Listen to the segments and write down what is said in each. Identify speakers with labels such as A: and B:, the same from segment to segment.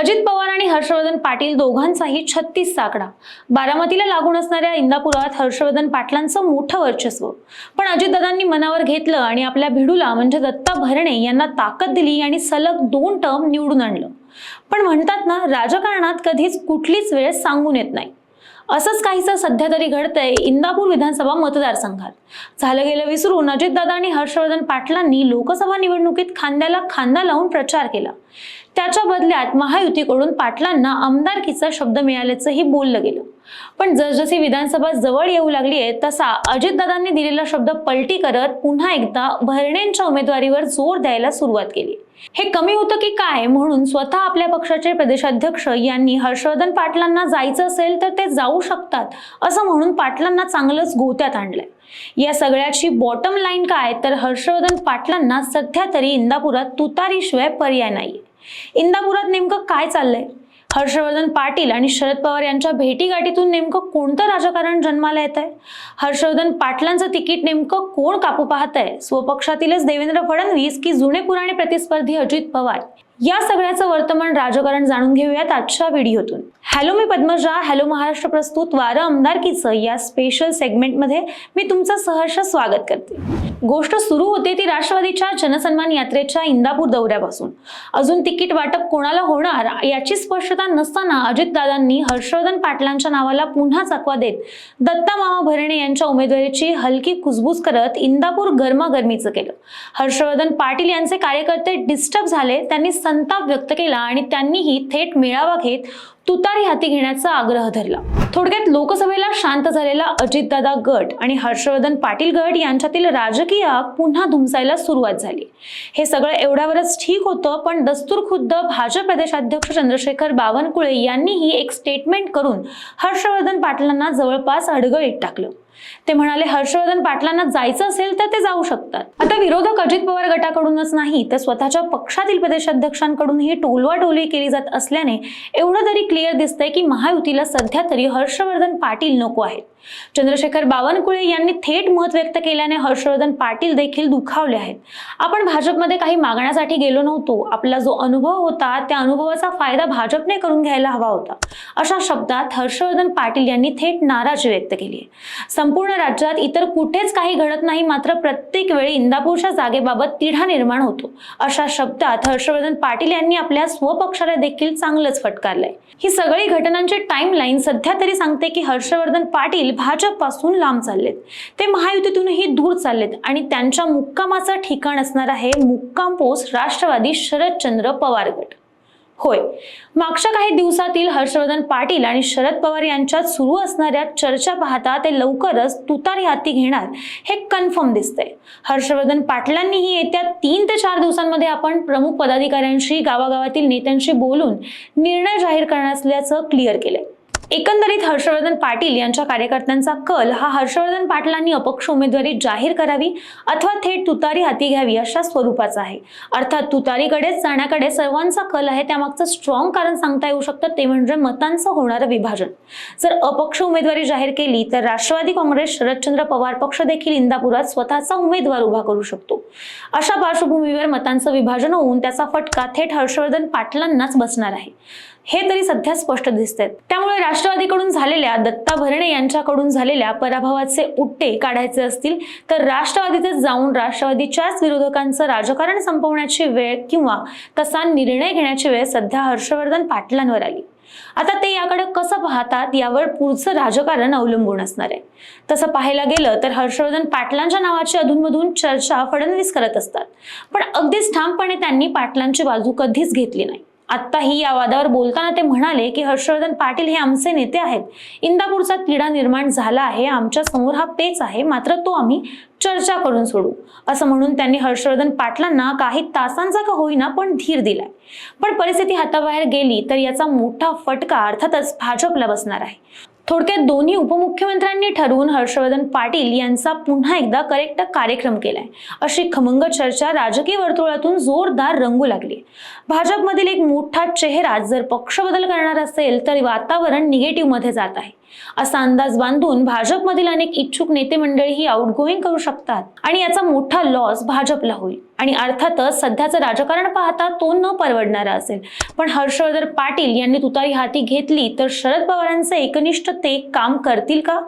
A: अजित पवार आणि हर्षवर्धन पाटील दोघांचाही छत्तीस आकडा बारामतीला लागून असणाऱ्या इंदापुरात हर्षवर्धन पाटलांचं मोठं वर्चस्व. पण अजितदादांनी मनावर घेतलं आणि आपल्या भिडूला म्हणजे दत्ता भरणे यांना ताकद दिली आणि सलग दोन टर्म निवडून आणलं. पण म्हणतात ना राजकारणात कधीच कुठलीच वेळ सांगून येत नाही. असंच काहीसं सध्या तरी घडतंय इंदापूर विधानसभा मतदारसंघात. झालं गेलं विसरून अजितदादा आणि हर्षवर्धन पाटलांनी लोकसभा निवडणुकीत खांद्याला खांदा लावून प्रचार केला. त्याच्या बदल्यात महायुतीकडून पाटलांना आमदारकीचा शब्द मिळाल्याचंही बोललं गेलं. पण जसजशी विधानसभा जवळ येऊ लागली आहे तसा अजितदादांनी दिलेला शब्द पलटी करत पुन्हा एकदा भरणेंच्या उमेदवारीवर जोर द्यायला सुरुवात केली हे कमी होतं की काय? म्हणून स्वतः आपल्या पक्षाचे प्रदेशाध्यक्ष यांनी हर्षवर्धन पाटलांना जायचं असेल तर ते जाऊ शकतात असं म्हणून पाटलांना चांगलंच गोत्यात आणलंय. या सगळ्याची बॉटम लाईन काय? तर हर्षवर्धन पाटलांना सध्या तरी इंदापुरात तुतारीशिवाय पर्याय नाही इंदापुरात नेमकं काय चाललंय? हर्षवर्धन पाटील आणि शरद पवार यांच्या भेटीगाठीतून नेमकं कोणतं राजकारण जन्माला येत आहे हर्षवर्धन पाटलांचं तिकीट नेमकं कोण कापू पाहत आहे स्वपक्षातीलच देवेंद्र फडणवीस की जुने पुराणे प्रतिस्पर्धी अजित पवार? या सगळ्याचं वर्तमान राजकारण जाणून घेऊयात आजच्या व्हिडिओतून. हॅलो मी पद्मजा. हॅलो महाराष्ट्र प्रस्तुत वारं आमदारकीचं या स्पेशल सेगमेंटमध्ये मी तुमचं सहर्ष स्वागत करते. गोष्ट सुरू होते ती राष्ट्रवादीच्या जनसन्मान यात्रेच्या इंदापूर दौऱ्यापासून. अजून तिकीट वाटप कोणाला होणार याची स्पष्टता नसताना अजितदादांनी हर्षवर्धन पाटलांच्या नावाला पुन्हा चकवा देत दत्ता मामा भरणे यांच्या उमेदवारीची हलकी कुजबूज करत इंदापूर गरमागरमीचं केलं. हर्षवर्धन पाटील यांचे कार्यकर्ते डिस्टर्ब झाले त्यांनी संताप व्यक्त केला आणि त्यांनीही थेट मेळावा घेत तुतारी हाती घेण्याचा आग्रह धरला. थोडक्यात लोकसभेला शांत झालेला अजितदादा गट आणि हर्षवर्धन पाटील गट यांच्यातील राजकीय पुन्हा धुमसायला सुरुवात झाली. हे सगळं एवढ्यावरच ठीक होतं पण दस्तूर खुद्द भाजप प्रदेशाध्यक्ष चंद्रशेखर बावनकुळे यांनीही एक स्टेटमेंट करून हर्षवर्धन पाटलांना जवळपास अडगळीत टाकलं. ते म्हणाले हर्षवर्धन पाटलांना जायचं असेल तर ते जाऊ शकतात. आता विरोधक अजित पवार गटाकडूनच नाही तर स्वतःच्या पक्षातील प्रदेशाध्यक्षांकडूनही टोलवाटोली केली जात असल्याने एवढं तरी क्लिअर दिसतंय की महायुतीला सध्या तरी हर्षवर्धन पाटील नको आहेत. चंद्रशेखर बावनकुळे यांनी थेट मत व्यक्त केल्याने हर्षवर्धन पाटील देखील दुखावले आहेत. आपण भाजपमध्ये काही मागण्यासाठी गेलो नव्हतो. आपला जो अनुभव होता त्या अनुभवाचा फायदा भाजपने करून घ्यायला हवा होता. अशा शब्दात हर्षवर्धन पाटील यांनी थेट नाराजी व्यक्त केली आहे. संपूर्ण राज्यात इतर कुठेच काही घडत नाही मात्र प्रत्येक वेळी इंदापूरच्या जागेबाबत तिढा निर्माण होतो. अशा शब्दात हर्षवर्धन पाटील यांनी आपल्या स्वपक्षाला देखील चांगलंच फटकारलंय. ही सगळी घटनांची टाइमलाईन सध्या तरी सांगते की हर्षवर्धन पाटील भाजपपासून लांब चाललेत. ते महायुतीतूनही दूर चाललेत आणि त्यांच्या मुक्कामाचं ठिकाण असणार आहे मुक्काम पोस्ट राष्ट्रवादी शरदचंद्र पवार गट होय. मागच्या काही दिवसातील हर्षवर्धन पाटील आणि शरद पवार यांच्यात सुरू असणाऱ्या चर्चा पाहता ते लवकरच तुतारी हाती घेणार हे कन्फर्म दिसतंय. हर्षवर्धन पाटलांनीही येत्या तीन ते चार दिवसांमध्ये आपण प्रमुख पदाधिकाऱ्यांशी गावागावातील नेत्यांशी बोलून निर्णय जाहीर करणार असल्याचं क्लिअर केलंय. एकंदरीत हर्षवर्धन पाटील यांच्या कार्यकर्त्यांचा कल हा हर्षवर्धन पाटलांनी अपक्ष उमेदवारी जाहीर करावी अथवा थेट तुतारी हाती घ्यावी अशा स्वरूपाचा आहे. अर्थात तुतारीकडेच जाण्याकडे सर्वांचा कल आहे त्यामागचं स्ट्रॉंग कारण सांगता येऊ शकतं ते म्हणजे मतांचं होणारं विभाजन. जर अपक्ष उमेदवारी जाहीर केली तर राष्ट्रवादी काँग्रेस शरदचंद्र पवार पक्ष देखील इंदापुरात स्वतःचा उमेदवार उभा करू शकतो. अशा पार्श्वभूमीवर मतांचं विभाजन होऊन त्याचा फटका थेट हर्षवर्धन पाटलांनाच बसणार आहे. हे तरी सध्या स्पष्ट दिसत त्यामुळे राष्ट्रवादीकडून झालेल्या दत्ता भरणे यांच्याकडून झालेल्या पराभवाचे उट्टे काढायचे असतील तर राष्ट्रवादीतच जाऊन राष्ट्रवादीच्याच विरोधकांचं राजकारण संपवण्याची वेळ किंवा तसा निर्णय घेण्याची वेळ सध्या हर्षवर्धन पाटलांवर आली. आता ते याकडे कसं पाहतात यावर पुढचं राजकारण अवलंबून असणार आहे. तसं पाहायला गेलं तर हर्षवर्धन पाटलांच्या नावाची अधूनमधून चर्चा फडणवीस करत असतात. पण अगदीच ठामपणे त्यांनी पाटलांची बाजू कधीच घेतली नाही. आत्ताही या वादावर बोलताना ते म्हणाले की हर्षवर्धन पाटील हे आमचे नेते आहेत. इंदापूरचा तिढा निर्माण झाला आहे आमच्यासमोर हा पेच आहे मात्र तो आम्ही चर्चा करून सोडू. असं म्हणून त्यांनी हर्षवर्धन पाटलांना काही तासांचा का होईना पण धीर दिलाय. पण परिस्थिती हाताबाहेर गेली तर याचा मोठा फटका अर्थातच भाजपला बसणार आहे. थोडक्यात दोन्ही उपमुख्यमंत्र्यांनी ठरवून हर्षवर्धन पाटील यांचा पुन्हा एकदा करेक्ट कार्यक्रम केलाय. अशी खमंग चर्चा राजकीय वर्तुळातून जोरदार रंगू लागली. भाजपमधील एक मोठा चेहरा जर पक्ष बदल करणार असेल तर वातावरण निगेटिव्हमध्ये जात आहे. असा अंदाज बांधून भाजपमधील अनेक इच्छुक नेते मंडळी ही आउटगोईंग करू शकतात आणि याचा मोठा लॉस भाजपला होईल. आणि अर्थातच सध्याचं राजकारण पाहता तो न परवडणारा असेल. पण हर्षवर्धन पाटील यांनी तुतारी हाती घेतली तर शरद पवारांचे एकनिष्ठ ते काम करतील का?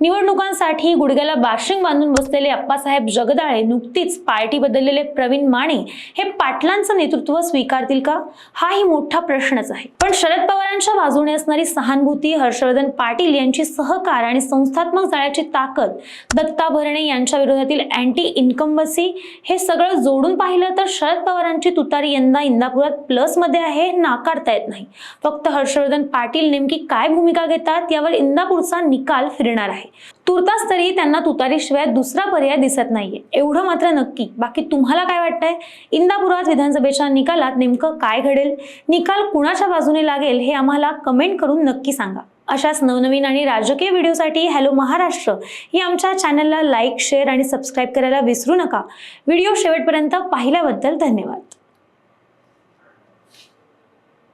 A: निवडणुकांसाठी गुडघ्याला बाशिंग बांधून बसलेले अप्पासाहेब जगदाळे नुकतीच पार्टी बदललेले प्रवीण माने हे पाटलांचं नेतृत्व स्वीकारतील का? हाही मोठा प्रश्नच आहे. पण शरद पवारांच्या बाजूने असणारी सहानुभूती हर्षवर्धन पाटील यांची सहकार आणि संस्थात्मक जाळ्याची ताकद दत्ता भरणे यांच्या विरोधातील अँटी इन्कम्बसी हे सगळं जोडून पाहिलं तर शरद पवारांची तुतारी यंदा इंदापुरात प्लसमध्ये आहे नाकारता येत नाही. फक्त हर्षवर्धन पाटील नेमकी काय भूमिका घेतात यावर इंदापूरचा निकाल फिरणार आहे. तुर्तास तरी त्यांना तुतारीशिवाय दुसरा पर्याय दिसत नाहीये. एवढं मात्र नक्की. बाकी तुम्हाला काय वाटतंय? इंदापुरात विधानसभेच्या निकालात नेमकं काय घडेल? निकाल कुणाच्या बाजूने लागेल हे आम्हाला कमेंट करून नक्की सांगा. अशाच नवनवीन आणि राजकीय व्हिडिओसाठी हॅलो महाराष्ट्र ही आमच्या चॅनलला लाईक शेअर आणि सबस्क्राईब करायला विसरू नका. व्हिडिओ शेवटपर्यंत पाहिल्याबद्दल धन्यवाद.